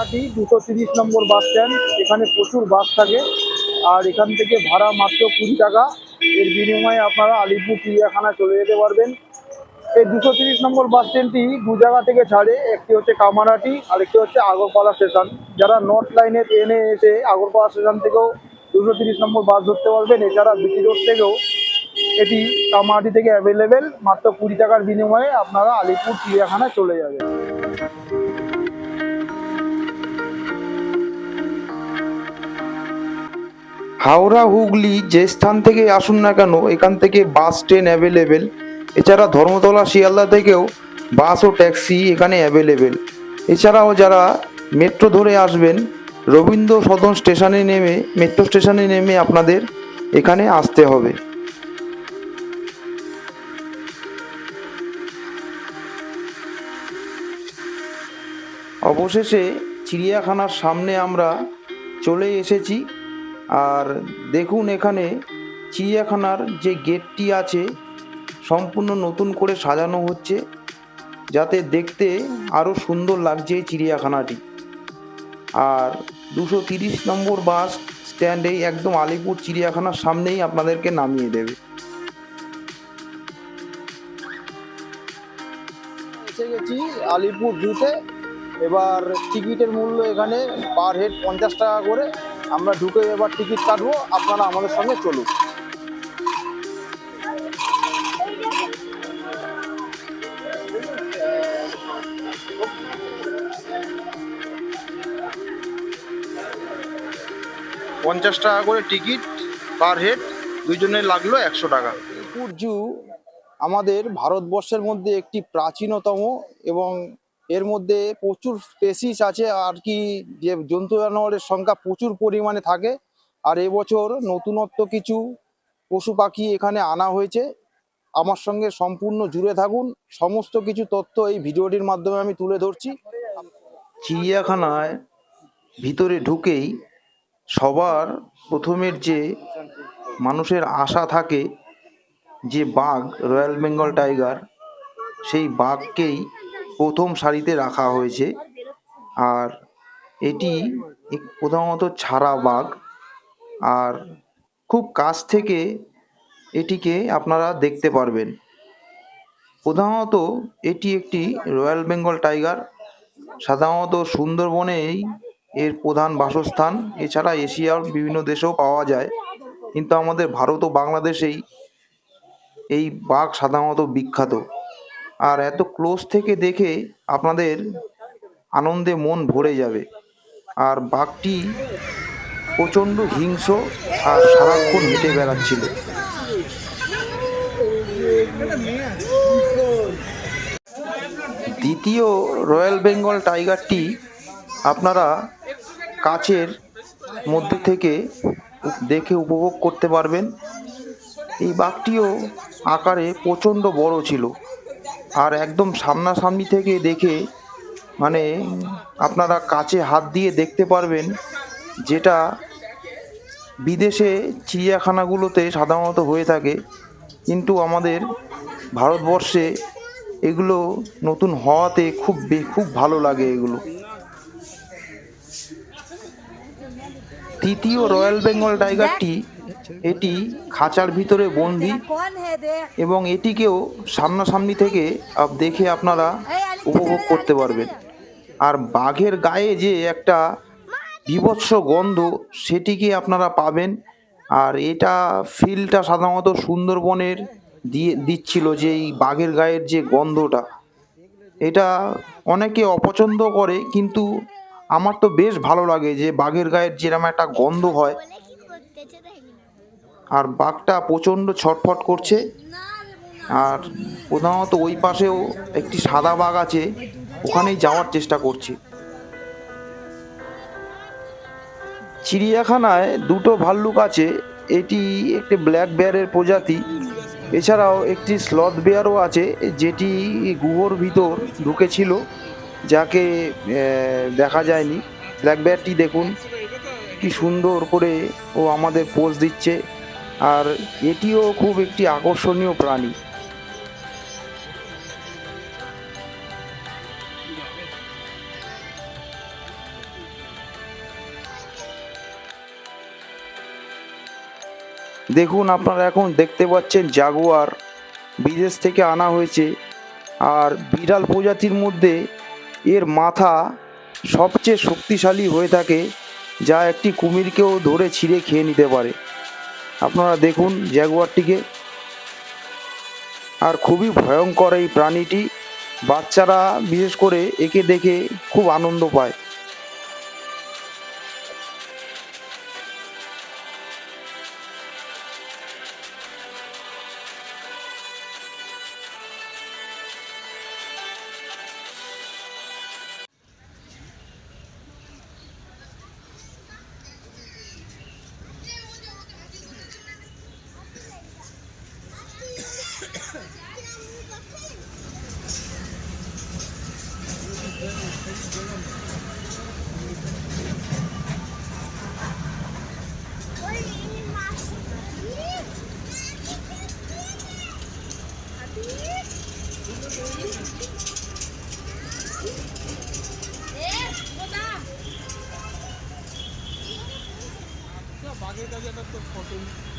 কামাহাটি দুশো তিরিশ নম্বর bus stand এখানে প্রচুর বাস থাকে। আর এখান থেকে ভাড়া মাত্র কুড়ি টাকা। এর বিনিময়ে আপনারা আলিপুর চিড়িয়াখানা চলে যেতে পারবেন। এই দুশো তিরিশ নম্বর বাস স্ট্যান্ডটি দু জায়গা থেকে ছাড়ে, একটি হচ্ছে কামারহাটি আর একটি হচ্ছে আগরপাড়া স্টেশন যারা নর্থ লাইনে ট্রেনে এসে আগরপাড়া স্টেশন থেকেও দুশো তিরিশ নম্বর বাস ধরতে পারবেন, এছাড়া বিটি রোড থেকেও এটি কামারহাটি থেকে অ্যাভেলেবেল মাত্র কুড়ি টাকার বিনিময়ে আপনারা আলিপুর চিড়িয়াখানায় চলে যাবেন। হাওড়া, হুগলি যে স্থান থেকে আসুন না কেন, এখান থেকে বাস, ট্রেন অ্যাভেলেবেল এছাড়া ধর্মতলা, শিয়ালদা থেকেও বাস ও ট্যাক্সি এখানে অ্যাভেলেবেল এছাড়াও যারা মেট্রো ধরে আসবেন, রবীন্দ্র সদন স্টেশনে নেমে, মেট্রো স্টেশনে নেমে আপনাদের এখানে আসতে হবে। অবশেষে চিড়িয়াখানার সামনে আমরা চলে এসেছি। আর দেখুন এখানে চিড়িয়াখানার যে গেটটি আছে, সম্পূর্ণ নতুন করে সাজানো হচ্ছে, যাতে দেখতে আরও সুন্দর লাগছে এই চিড়িয়াখানাটি। আর দুশো তিরিশ নম্বর বাস স্ট্যান্ডেই একদম আলিপুর চিড়িয়াখানার সামনেই আপনাদেরকে নামিয়ে দেবে। এসে গেছি আলিপুর জুতে। এবার টিকিটের মূল্য এখানে পার হেড পঞ্চাশ টাকা করে। আমরা ঢুকে এবার টিকিট কাটবো আপনারা আমাদের সঙ্গে চলুন। পঞ্চাশ টাকা করে টিকিট পার হেড দুইজনের লাগল একশো টাকা। জু আমাদের ভারতবর্ষের মধ্যে একটি প্রাচীনতম এবং এর মধ্যে প্রচুর স্পেসিস আছে, আর কি যে জন্তু জানোয়ারের সংখ্যা প্রচুর পরিমাণে থাকে। আর এবছর নতুনত্ব কিছু পশু পাখি এখানে আনা হয়েছে। আমার সঙ্গে সম্পূর্ণ জুড়ে থাকুন। সমস্ত কিছু তথ্য এই ভিডিওটির মাধ্যমে আমি তুলে ধরছি। চিড়িয়াখানায় ভিতরে ঢুকেই সবার প্রথমের যে মানুষের আশা থাকে, যে বাঘ, রয়্যাল বেঙ্গল টাইগার, সেই বাঘকেই প্রথম সারিতে রাখা হয়েছে। আর এটি প্রধানত ছাড়া বাঘ। আর খুব কাছ থেকে এটিকে আপনারা দেখতে পারবেন। প্রধানত এটি একটি রয়্যাল বেঙ্গল টাইগার। সাধারণত সুন্দরবনেই এর প্রধান বাসস্থান। এছাড়া এশিয়ার বিভিন্ন দেশেও পাওয়া যায়। কিন্তু আমাদের ভারত ও বাংলাদেশেই এই বাঘ সাধারণত বিখ্যাত। আর এত ক্লোজ থেকে দেখে আপনাদের আনন্দে মন ভরে যাবে। আর বাঘটি প্রচণ্ড হিংস্র আর সারাক্ষণ হেঁটে বেড়াচ্ছিল। দ্বিতীয় রয়্যাল বেঙ্গল টাইগারটি আপনারা কাচের মধ্যে থেকে দেখে উপভোগ করতে পারবেন। এই বাঘটিও আকারে প্রচণ্ড বড় ছিল। আর একদম সামনাসামনি থেকে দেখে মানে আপনারা কাছে হাত দিয়ে দেখতে পারবেন যেটা বিদেশে চিড়িয়াখানাগুলোতে সাধারণত হয়ে থাকে। কিন্তু আমাদের ভারতবর্ষে এগুলো নতুন হওয়াতে খুব খুব ভালো লাগে এগুলো। তৃতীয় রয়্যাল বেঙ্গল টাইগারটি এটি খাঁচার ভিতরে বন্দি এবং এটিকেও সামনাসামনি থেকে দেখে আপনারা উপভোগ করতে পারবেন। আর বাঘের গায়ে যে একটা বিভৎস গন্ধ সেটিকে আপনারা পাবেন। আর এটা ফিলটা সাধারণত সুন্দরবনের দিয়ে দিচ্ছিল যে এই বাঘের গায়ের যে গন্ধটা। এটা অনেকে অপছন্দ করে কিন্তু আমার তো বেশ ভালো লাগে যে বাঘের গায়ের যেরকম একটা গন্ধ হয় আর বাঘটা প্রচণ্ড ছটফট করছে। আর প্রধানত ওই পাশেও একটি সাদা বাঘ আছে, ওখানেই যাওয়ার চেষ্টা করছি। চিড়িয়াখানায় দুটো ভাল্লুক আছে, এটি একটি ব্ল্যাক বেয়ারের প্রজাতি। এছাড়াও একটি স্লথ বেয়ারও আছে, যেটি গুহর ভিতর ঢুকেছিল, যাকে দেখা যায়নি। ব্ল্যাক বেয়ারটি দেখুন, কি সুন্দর করে ও আমাদের পোজ দিচ্ছে। আর এটিও খুব একটি আকর্ষণীয় প্রাণী। দেখুন, আপনারা এখন দেখতে পাচ্ছেন জাগুয়ার বিদেশ থেকে আনা হয়েছে আর বিড়াল প্রজাতির মধ্যে এর মাথা সবচেয়ে শক্তিশালী হয়ে থাকে, যা একটি কুমিরকেও ধরে ছিঁড়ে খেয়ে নিতে পারে। আপনারা দেখুন জ্যাগুয়ারটিকে। আর খুবই ভয়ঙ্কর এই প্রাণীটি। বাচ্চারা বিশেষ করে একে দেখে খুব আনন্দ পায়। 我给你。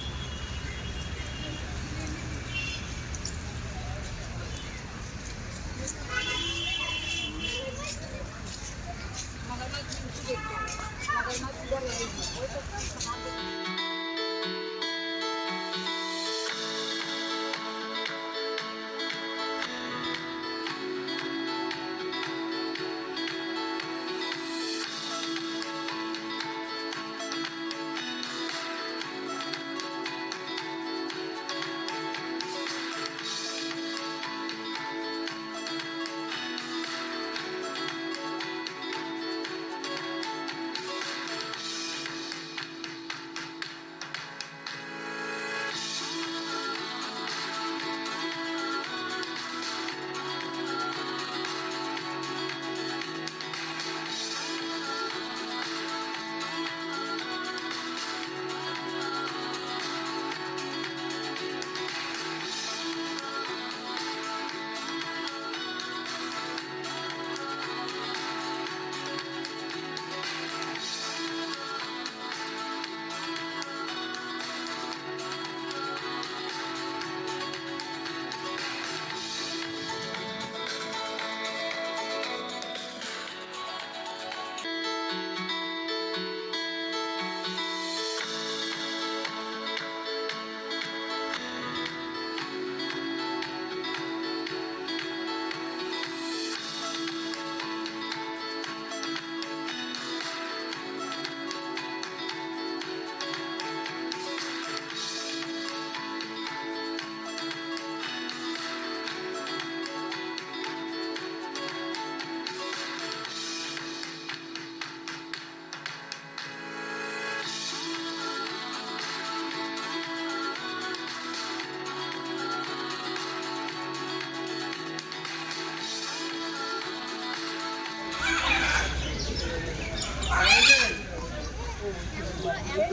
হুম।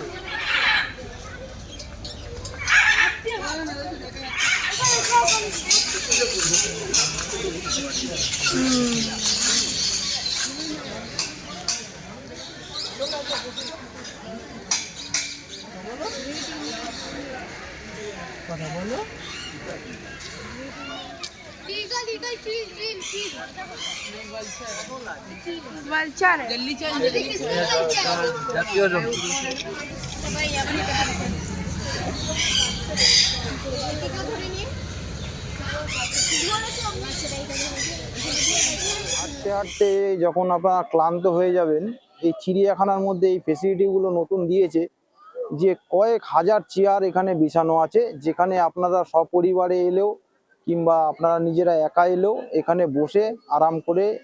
लीगल लीगल चीज ड्रिल चीज वल्चर है जल्दी चल जल्दी হাঁটতে হাঁটতে যখন আপনারা ক্লান্ত হয়ে যাবেন এই চিড়িয়াখানার মধ্যে এই ফেসিলিটিগুলো নতুন দিয়েছে যে কয়েক হাজার চেয়ার এখানে বিছানো আছে যেখানে আপনারা সপরিবারে এলেও কিংবা আপনারা নিজেরা একা এলেও এখানে বসে আরাম করে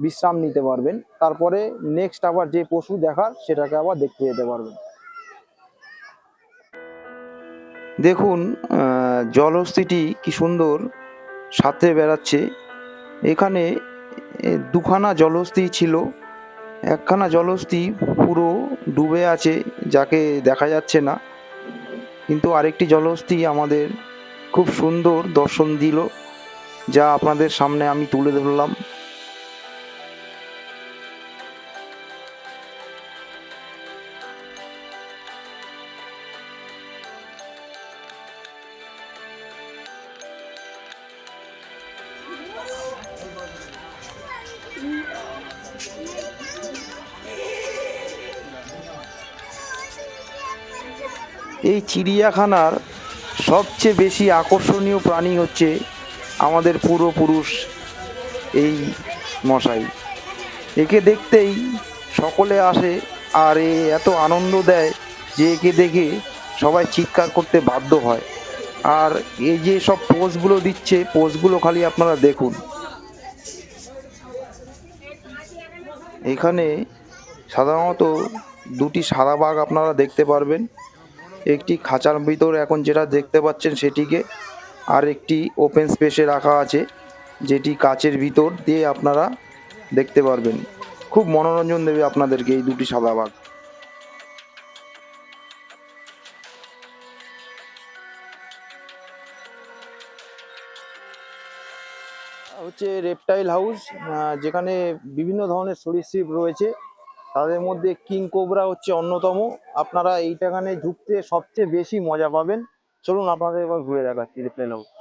বিশ্রাম নিতে পারবেন। তারপরে নেক্সট আবার যে পশু দেখার সেটাকে আবার দেখতে যেতে পারবেন। দেখুন আহ, জলহস্তিটি কি সুন্দর সাথে বেড়াচ্ছে। এখানে দুখানা জলহস্তি ছিল। একখানা জলহস্তি পুরো ডুবে আছে যাকে দেখা যাচ্ছে না। কিন্তু আরেকটি জলহস্তি আমাদের খুব সুন্দর দর্শন দিল যা আপনাদের সামনে আমি তুলে ধরলাম। এই চিড়িয়াখানার সবচেয়ে বেশি আকর্ষণীয় প্রাণী হচ্ছে আমাদের পূর্বপুরুষ এই মশাই। একে দেখতেই সকলে আসে আর এ এত আনন্দ দেয় যে একে দেখে সবাই চিৎকার করতে বাধ্য হয়। আর এই যে সব পোজগুলো দিচ্ছে, পোজগুলো খালি আপনারা দেখুন। এখানে সাধারণত দুটি সাদা বাঘ আপনারা দেখতে পারবেন। একটি খাঁচার ভিতর এখন যেটা দেখতে পাচ্ছেন সেটিকে আর একটি ওপেন স্পেসে রাখা আছে, যেটি কাচের ভিতর দিয়ে আপনারা দেখতে পারবেন। খুব মনোরঞ্জন দেবে আপনাদেরকে এই দুটি সাদা বাঘ। হচ্ছে রেপটাইল হাউস যেখানে বিভিন্ন ধরনের সরীসৃপ রয়েছে। তাদের মধ্যে কিং কোবরা হচ্ছে অন্যতম। আপনারা এইটাখানে ঢুকতে সবচেয়ে বেশি মজা পাবেন। চলুন আপনাদের এবার ঘুরে দেখাচ্ছি রেপটাইল হাউস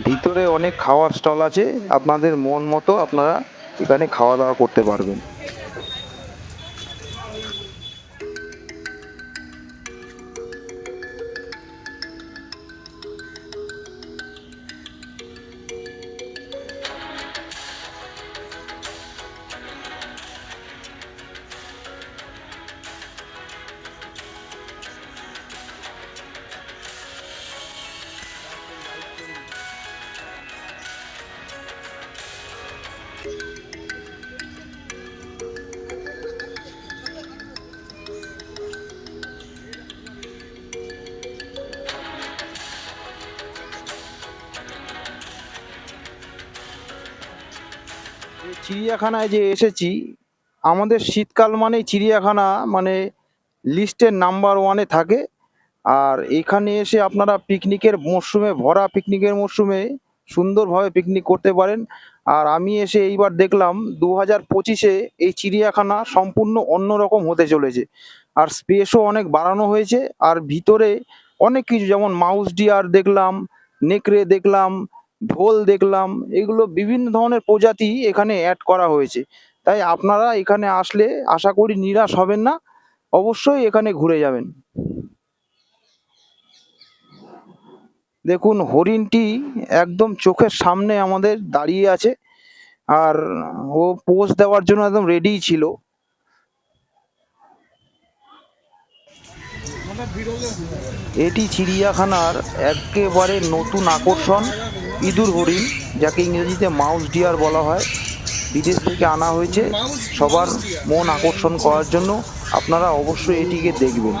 ভিতরে অনেক খাওয়ার স্টল আছে। আপনাদের মন মতো আপনারা এখানে খাওয়া দাওয়া করতে পারবেন। চিড়িয়াখানায় যে এসেছি, আমাদের শীতকাল মানেই চিড়িয়াখানা মানে লিস্টের নাম্বার ওয়ানে থাকে। আর এখানে এসে আপনারা পিকনিকের মরশুমে, ভরা পিকনিকের মরশুমে সুন্দরভাবে পিকনিক করতে পারেন। আর আমি এসে এইবার দেখলাম দু হাজার পঁচিশে এই চিড়িয়াখানা সম্পূর্ণ অন্যরকম হতে চলেছে। আর স্পেসও অনেক বাড়ানো হয়েছে। আর ভিতরে অনেক কিছু, যেমন মাউস ডিয়ার দেখলাম, নেকড়ে দেখলাম ঢোল দেখলাম, এগুলো বিভিন্ন ধরনের প্রজাতি এখানে অ্যাড করা হয়েছে। তাই আপনারা এখানে আসলে আশা করি নিরাশ হবেন না, অবশ্যই এখানে ঘুরে যাবেন। দেখুন, হরিণটি একদম চোখের সামনে আমাদের দাঁড়িয়ে আছে, আর ও পোজ দেওয়ার জন্য একদম রেডিই ছিল। এটি চিড়িয়াখানার একেবারে নতুন আকর্ষণ। ইঁদুর হরিণ, যাকে ইংরেজিতে মাউস ডিয়ার বলা হয়। বিদেশ থেকে আনা হয়েছে। সবার মন আকর্ষণ করার জন্য আপনারা অবশ্যই এটিকে দেখবেন।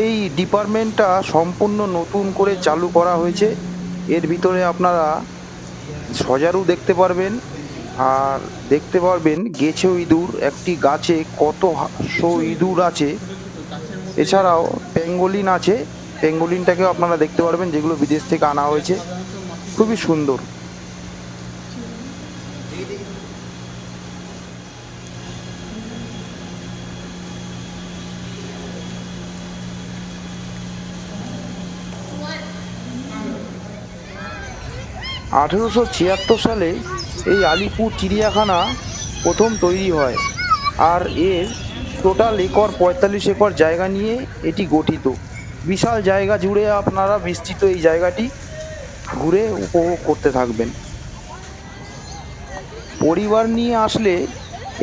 এই ডিপার্টমেন্টটা সম্পূর্ণ নতুন করে চালু করা হয়েছে। এর ভিতরে আপনারা সজারু দেখতে পারবেন আর দেখতে পারবেন গেছো ইঁদুর, একটি গাছে কত শো ইঁদুর আছে। এছাড়াও পেঙ্গলিন আছে। পেঙ্গলিনটাকেও আপনারা দেখতে পারবেন, যেগুলো বিদেশ থেকে আনা হয়েছে। খুবই সুন্দর। আঠেরোশো ছিয়াত্তর সালে এই আলিপুর চিড়িয়াখানা প্রথম তৈরি হয় আর এর টোটাল একর পঁয়তাল্লিশ একর জায়গা নিয়ে এটি গঠিত। বিশাল জায়গা জুড়ে আপনারা বিস্তৃত এই জায়গাটি ঘুরে উপভোগ করতে থাকবেন। পরিবার নিয়ে আসলে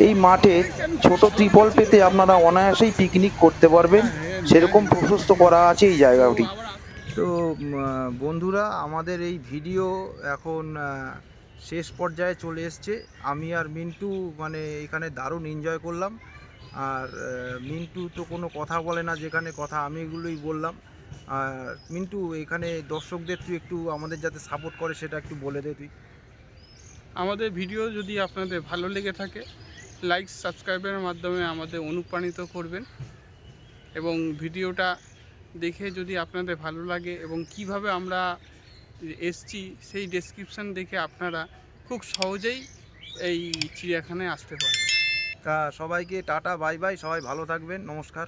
এই মাঠে ছোট ত্রিপল পেতে আপনারা অনায়াসেই পিকনিক করতে পারবেন। সেরকম প্রশস্ত করা আছে এই জায়গাটি। তো বন্ধুরা, আমাদের এই ভিডিও এখন শেষ পর্যায়ে চলে এসছে। আমি আর মিন্টু মানে এখানে দারুণ এনজয় করলাম। আর মিন্টু তো কোনো কথা বলে না, যেখানে কথা আমি এগুলোই বললাম। আর, মিন্টু, এখানে দর্শকদের তুই একটু আমাদের যাতে সাপোর্ট করে, সেটা একটু বলে দে তুই। আমাদের ভিডিও যদি আপনাদের ভালো লেগে থাকে লাইক সাবস্ক্রাইবের মাধ্যমে আমাদের অনুপ্রাণিত করবেন। এবং ভিডিওটা দেখে যদি আপনাদের ভালো লাগে এবং কীভাবে আমরা এসছি সেই ডেসক্রিপশান দেখে আপনারা খুব সহজেই এই চিড়িয়াখানায় আসতে পারেন তা সবাইকে টাটা বাই বাই সবাই ভালো থাকবেন, নমস্কার।